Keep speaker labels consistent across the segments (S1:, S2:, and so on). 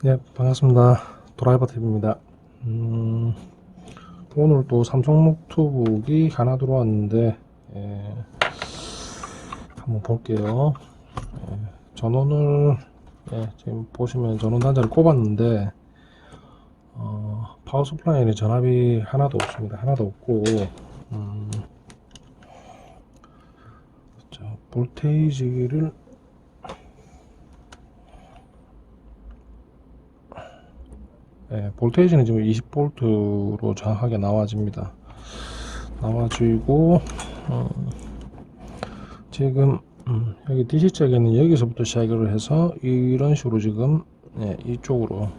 S1: 네, 반갑습니다. 드라이버 TV입니다. 음, 오늘 또 삼성 노트북이 하나 들어왔는데, 예, 한번 볼게요. 예, 전원을, 예, 지금 보시면 전원 단자를 꼽았는데, 어, 파워 서플라이에 전압이 하나도 없습니다. 하나도 없고, 음, 자, 볼테이지를 예, 볼테이지는 지금 20볼트로 정확하게 나와집니다. 나와지고 어, 지금 음, 여기 DC 쪽에는 여기서부터 시작을 해서 이런 식으로 지금 예, 이쪽으로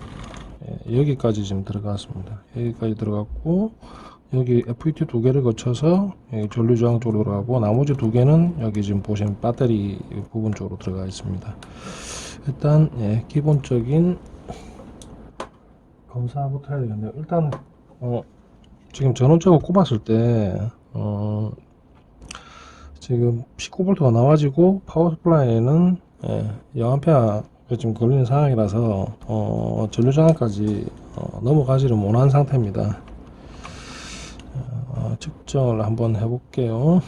S1: 예, 여기까지 지금 들어갔습니다. 여기까지 들어갔고 여기 FET 두 개를 거쳐서 여기 전류 저항 쪽으로 들어가고 나머지 두 개는 여기 지금 보시면 배터리 부분 쪽으로 들어가 있습니다. 일단 예, 기본적인 검사부터 해야 되겠네요. 일단 어, 지금 전원적으로 꼽았을 때 어, 지금 19V가 나와지고 파워 서플라이에는 예, 0A 지금 걸리는 상황이라서 어, 전류 저항까지 어, 넘어가지를 못한 상태입니다. 어, 측정을 한번 해볼게요.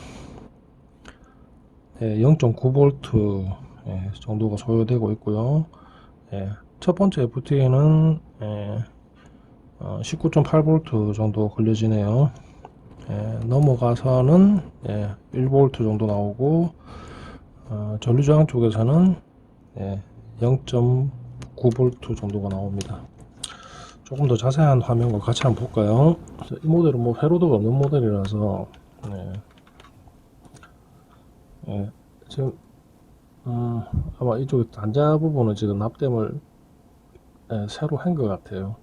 S1: 예, 0.9V 예, 정도가 소요되고 있고요. 예, 첫 번째 FT에는 예, 어, 19.8V 정도 걸려지네요. 예, 넘어가서는 예, 1V 정도 나오고 어, 전류저항 쪽에서는 예, 0.9V 정도가 나옵니다. 조금 더 자세한 화면과 같이 한번 볼까요? 자, 이 모델은 뭐 회로도가 없는 모델이라서 예, 예, 지금 음, 아마 이쪽 단자 부분은 지금 납땜을 예, 새로 한 것 같아요.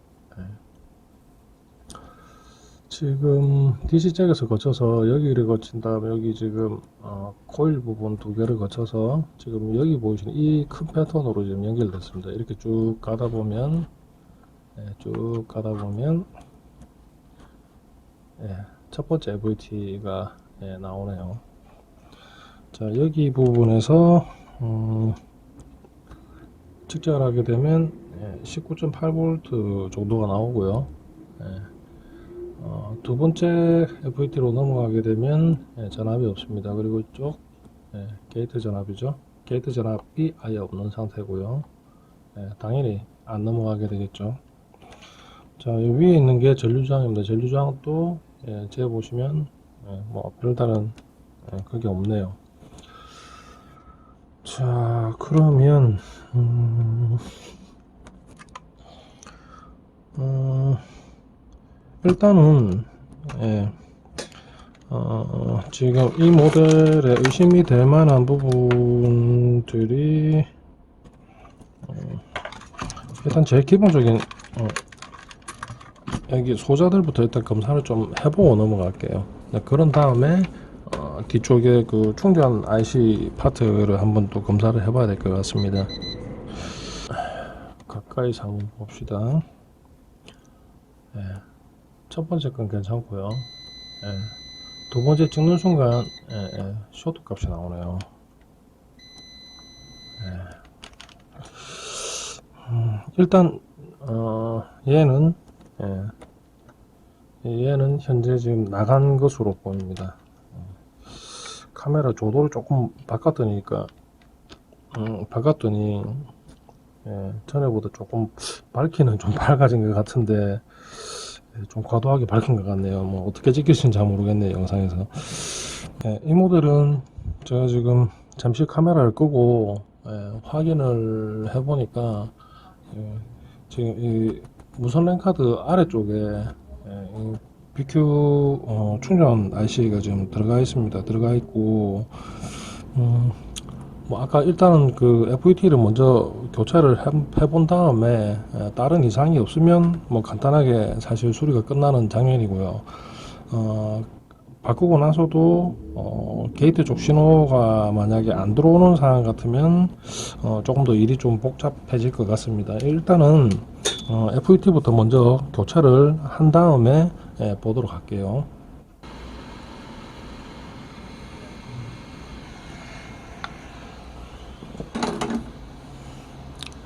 S1: 예. 지금 DC 잭에서 거쳐서 여기를 거친 다음에 여기 지금 어, 코일 부분 두 개를 거쳐서 지금 여기 보이시는 이 큰 패턴으로 지금 연결됐습니다. 이렇게 쭉 가다 보면 예, 쭉 가다 보면 예, 첫 번째 FVT가 예, 나오네요. 자 여기 부분에서 음, 측정을 하게 되면 19.8V 정도가 나오고요. 예, 어, 두 번째 FET로 넘어가게 되면 예, 전압이 없습니다. 그리고 이쪽 예, 게이트 전압이죠. 게이트 전압이 아예 없는 상태고요. 예, 당연히 안 넘어가게 되겠죠. 자, 이 위에 있는 게 전류저항입니다. 전류저항도 예, 재 보시면 예, 뭐 별다른 예, 그게 없네요. 자, 그러면 음, 어, 일단은 예, 어, 지금 이 모델에 의심이 될 만한 부분들이 어, 일단 제일 기본적인 어, 여기 소자들부터 일단 검사를 좀 해보고 넘어갈게요. 네, 그런 다음에 어, 뒤쪽에 그 충전 IC 파트를 한번 또 검사를 해봐야 될 것 같습니다. 가까이서 한번 봅시다. 예, 첫 번째 건 괜찮고요. 예, 두 번째 찍는 순간 예, 예, 쇼트 값이 나오네요. 예. 음, 일단 어, 얘는 예, 얘는 현재 지금 나간 것으로 보입니다. 카메라 조도를 조금 바꿨더니까 음, 바꿨더니 예, 전에보다 조금 밝기는 좀 밝아진 것 같은데 예, 좀 과도하게 밝힌 것 같네요. 뭐 어떻게 찍히신지 잘 모르겠네요 영상에서. 예, 이 모델은 제가 지금 잠시 카메라를 끄고 예, 확인을 해보니까 예, 지금 이 무선 랜 카드 아래쪽에 예, 이 BQ 어, 충전 IC가 지금 들어가 있습니다. 들어가 있고 음, 뭐 아까 일단은 그 FET를 먼저 교체를 해, 해본 다음에 에, 다른 이상이 없으면 뭐 간단하게 사실 수리가 끝나는 장면이고요. 어, 바꾸고 나서도 어, 게이트 쪽 신호가 만약에 안 들어오는 상황 같으면 어, 조금 더 일이 좀 복잡해질 것 같습니다. 일단은 어, FET부터 먼저 교체를 한 다음에 예, 보도록 할게요.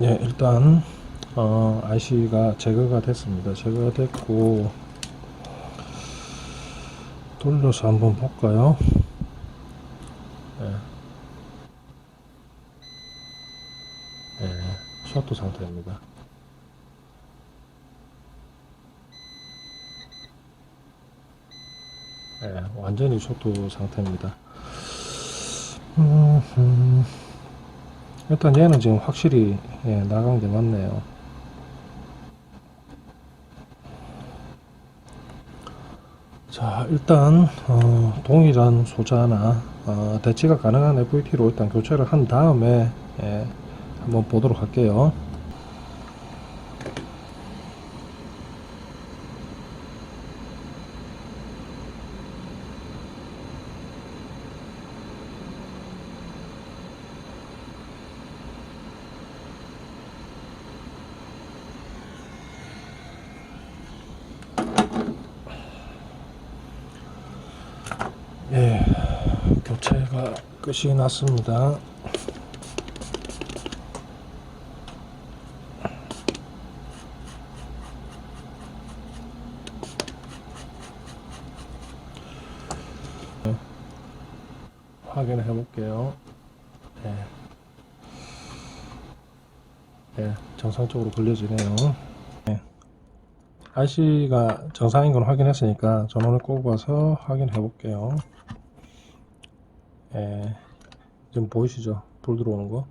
S1: 예, 일단 어, IC가 제거가 됐습니다. 제거가 됐고 돌려서 한번 볼까요? 예. 예, 셔터 상태입니다. 예, 완전히 셔터 상태입니다. 음, 음. 일단 얘는 지금 확실히 예, 나간 게 맞네요. 자, 일단 어, 동일한 소자나 어, 대치가 가능한 FET로 일단 교체를 한 다음에 예, 한번 보도록 할게요. 예, 교체가 끝이 났습니다. 확인해 볼게요. 예. 예, 정상적으로 걸려지네요. 예. IC가 정상인 걸 확인했으니까 전원을 꼽아서 확인해 볼게요. 예, 지금 보이시죠? 불 들어오는 거.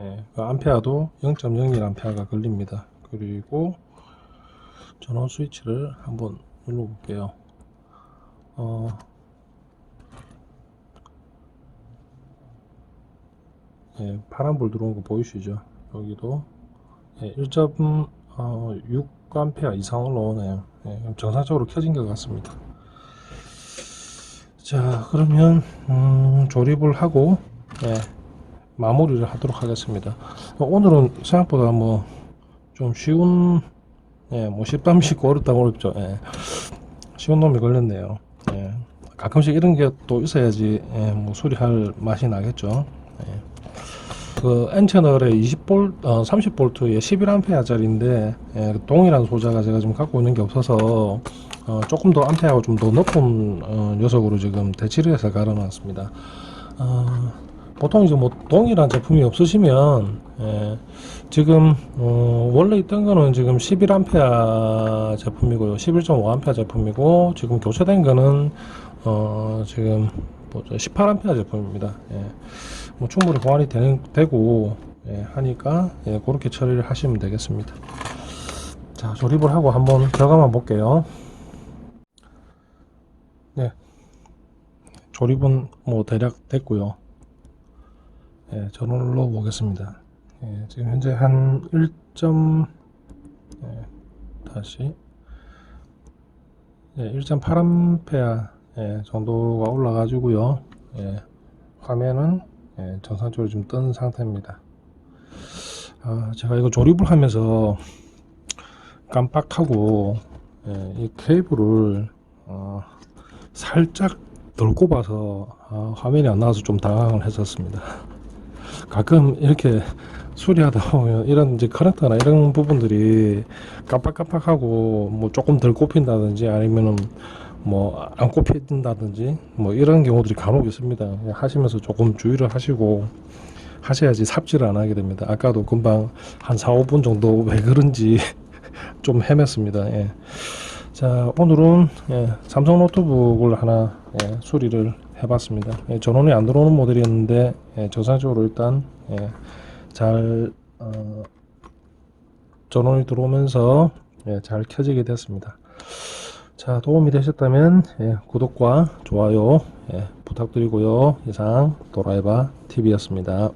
S1: 예, 그 암페어도 0.01 암페어가 걸립니다. 그리고 전원 스위치를 한번 눌러볼게요. 어, 예, 파란 불 들어온 거 보이시죠? 여기도 예, 1.6A 이상으로 나오네요. 예, 그럼 정상적으로 켜진 것 같습니다. 자, 그러면 음, 조립을 하고 예, 마무리를 하도록 하겠습니다. 어, 오늘은 생각보다 뭐 좀 쉬운 예, 뭐 쉽다면 쉽고 어렵다면 어렵죠. 예, 쉬운 놈이 걸렸네요. 예, 가끔씩 이런 게 또 있어야지 예, 뭐 수리할 맛이 나겠죠. 예. 그 N 채널에 20볼, 어, 30볼트에 11암페어짜리인데 예, 동일한 소자가 제가 지금 갖고 있는 게 없어서 어, 조금 더 암페어가 좀더 높은 어, 녀석으로 지금 대치를 해서 갈아놨습니다. 어, 보통 이제 뭐 동일한 제품이 없으시면 예, 지금 어, 원래 있던 거는 지금 11암페어 제품이고요, 11.5암페어 제품이고 지금 교체된 거는 어, 지금 뭐죠, 18암페어 제품입니다. 예. 뭐 충분히 보완이 되는, 되고 예, 하니까 예, 그렇게 처리를 하시면 되겠습니다. 자 조립을 하고 한번 들어가만 볼게요. 네, 조립은 뭐 대략 됐고요. 예, 넣어 보겠습니다. 예, 지금 현재 한 1. 예, 다시 예, 1.8A 예, 정도가 올라가지고요. 예, 화면은 예, 정상적으로 좀 뜬 상태입니다. 아, 제가 이거 조립을 하면서 깜빡하고 예, 이 케이블을 어, 살짝 덜 꼽아서 아, 화면이 안 나와서 좀 당황을 했었습니다. 가끔 이렇게 수리하다 보면 이런 이제 커넥터나 이런 부분들이 깜빡깜빡하고 뭐 조금 덜 꼽힌다든지 아니면은 뭐 안 꼽힌다든지 뭐 이런 경우들이 간혹 있습니다. 하시면서 조금 주의를 하시고 하셔야지 삽질을 안 하게 됩니다. 아까도 금방 한 4, 5분 정도 왜 그런지 좀 헤맸습니다. 예. 자, 오늘은 예, 삼성 노트북을 하나 예, 수리를 해봤습니다. 예, 전원이 안 들어오는 모델이었는데 예, 정상적으로 일단 예, 잘 어, 전원이 들어오면서 예, 잘 켜지게 됐습니다. 자, 도움이 되셨다면 예, 구독과 좋아요 예, 부탁드리고요. 이상 도라이바 TV였습니다.